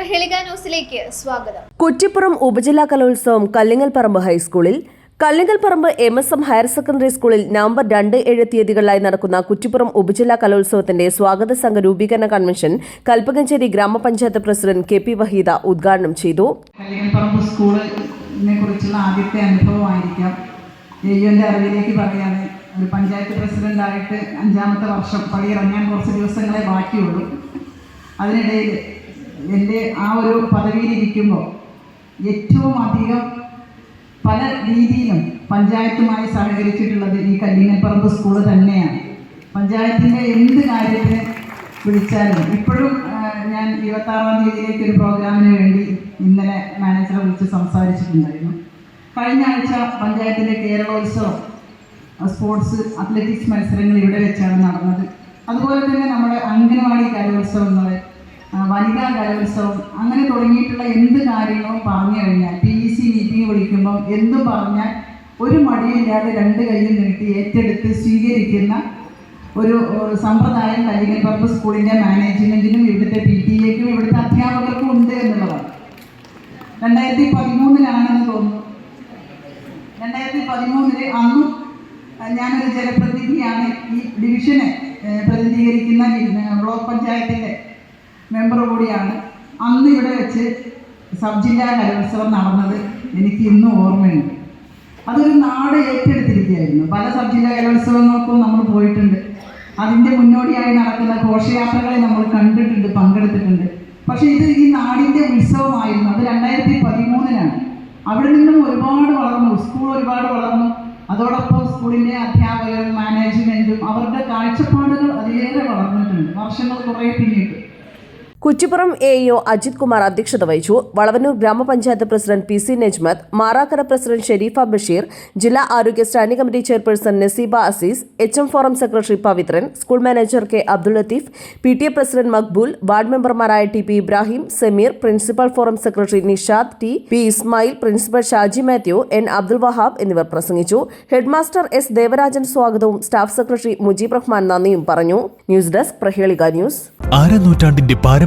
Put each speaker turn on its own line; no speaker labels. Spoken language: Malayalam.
Prahelika ന്യൂസിലേക്ക് സ്വാഗതം.
കുറ്റിപ്പുറം ഉപജില്ലാ കലോത്സവം കല്ലിങ്ങൽപ്പറമ്പ് ഹൈസ്കൂളിൽ. Kallingalparamba M S M higher secondary സ്കൂളിൽ നവംബർ രണ്ട് ഏഴ് തീയതികളിലായി നടക്കുന്ന കുറ്റിപ്പുറം ഉപജില്ലാ കലോത്സവത്തിന്റെ സ്വാഗത സംഘ രൂപീകരണ കൺവെൻഷൻ കൽപ്പകഞ്ചേരി ഗ്രാമപഞ്ചായത്ത് പ്രസിഡന്റ് കെ പി വഹീദ ഉദ്ഘാടനം ചെയ്തു.
കല്ലിയൽപ്പറമ്പ് സ്കൂളിനെ കുറിച്ചുള്ള ആദ്യത്തെ അനുഭവമായിരിക്കാം. യയ്യോന്റെ അറിവിലേക്ക് പറയുകയാണ് ഒരു പഞ്ചായത്ത് പ്രസിഡന്റായിട്ട് അഞ്ചാമത്തെ വർഷം പടിയിറങ്ങാൻ കുറച്ച് ദിവസങ്ങളെ ബാക്കിയുള്ളൂ. അതിനിടയിൽ എന്റെ ആ ഒരു പദവിയിലിരിക്കുമ്പോൾ ഏറ്റവും അധികം പല രീതിയിലും പഞ്ചായത്തുമായി സഹകരിച്ചിട്ടുള്ളത് ഈ കല്ലിങ്ങൽപ്പറമ്പ് സ്കൂൾ തന്നെയാണ്. പഞ്ചായത്തിന്റെ എന്ത് കാര്യത്തിന് വിളിച്ചാലും ഇപ്പോഴും ഞാൻ ഇരുപത്താറാം തീയതിയിലേക്ക് ഒരു പ്രോഗ്രാമിന് വേണ്ടി ഇന്നലെ മാനേജറെ വിളിച്ച് സംസാരിച്ചിട്ടുണ്ടായിരുന്നു. കഴിഞ്ഞ ആഴ്ച പഞ്ചായത്തിന്റെ കേരളോത്സവം സ്പോർട്സ് അത്ലറ്റിക്സ് മത്സരങ്ങൾ ഇവിടെ വെച്ചാണ് നടന്നത്. അതുപോലെ തന്നെ നമ്മുടെ അംഗനവാടി കലോത്സവങ്ങൾ ആ, വനിതാ കലോത്സവം അങ്ങനെ തുടങ്ങിയിട്ടുള്ള എന്ത് കാര്യങ്ങളും പറഞ്ഞു കഴിഞ്ഞാൽ പി ഇ സി മീറ്റിംഗ് വിളിക്കുമ്പം എന്തും പറഞ്ഞാൽ ഒരു മടിയില്ലാതെ രണ്ട് കൈയും നീട്ടി ഏറ്റെടുത്ത് സ്വീകരിക്കുന്ന ഒരു സമ്പ്രദായം കല്ലിങ്ങൽപ്പറമ്പ് സ്കൂളിന്റെ മാനേജ്മെന്റിനും ഇവിടുത്തെ പി ടി എക്കും ഇവിടുത്തെ അധ്യാപകർക്കും ഉണ്ട് എന്നുള്ളതാണ്. രണ്ടായിരത്തി പതിമൂന്നിലാണെന്ന് തോന്നുന്നു. രണ്ടായിരത്തി പതിമൂന്നിൽ അന്നും ഞാനൊരു ജനപ്രതിനിധിയാണ് ഈ ഡിവിഷനെ പ്രതിനിധീകരിക്കുന്ന ബ്ലോക്ക് പഞ്ചായത്തിന്റെ മെമ്പർ കൂടിയാണ് അന്ന് ഇവിടെ വെച്ച് സബ് ജില്ലാ കലോത്സവം നടന്നത് എനിക്ക് ഇന്നും ഓർമ്മയുണ്ട്. അതൊരു നാട് ഏറ്റെടുത്തിരിക്കുകയായിരുന്നു. പല സബ് ജില്ലാ കലോത്സവങ്ങൾക്കും നമ്മൾ പോയിട്ടുണ്ട്. അതിന്റെ മുന്നോടിയായി നടക്കുന്ന ഘോഷയാത്രകളെ നമ്മൾ കണ്ടിട്ടുണ്ട് പങ്കെടുത്തിട്ടുണ്ട്. പക്ഷേ ഇത് ഈ നാടിന്റെ ഉത്സവമായിരുന്നു. അത് രണ്ടായിരത്തി പതിമൂന്നിനാണ് അവിടെ നിന്നും ഒരുപാട് വളർന്നു. സ്കൂൾ ഒരുപാട് വളർന്നു. അതോടൊപ്പം സ്കൂളിന്റെ അധ്യാപകരും മാനേജ്മെന്റും അവരുടെ കാഴ്ചപ്പാടുകൾ അതിലേറെ വളർന്നിട്ടുണ്ട്. വർഷങ്ങൾ കുറേ പിന്നിട്ട്.
Kuttippuram A E O Ajith Kumar അധ്യക്ഷത വഹിച്ചു. വളവന്നൂർ ഗ്രാമപഞ്ചായത്ത് president P C Najmath Marakkara president Sharifa Basheer ജില്ലാ ആരോഗ്യ standing committee chairperson Naseeba Azeez H M forum secretary Pavithran school manager K Abdul Latheef P T A president Maqbool ward മെമ്പർമാരായ T P Ibrahim Sameer principal forum secretary Nishad T P Ismail principal Shaji Mathew N Abdul Wahab എന്നിവർ പ്രസംഗിച്ചു. ഹെഡ്മാസ്റ്റർ എസ് ദേവരാജൻ സ്വാഗതവും സ്റ്റാഫ് സെക്രട്ടറി മുജീബ് റഹ്മാൻ നന്ദിയും പറഞ്ഞു. News desk Prahelika news.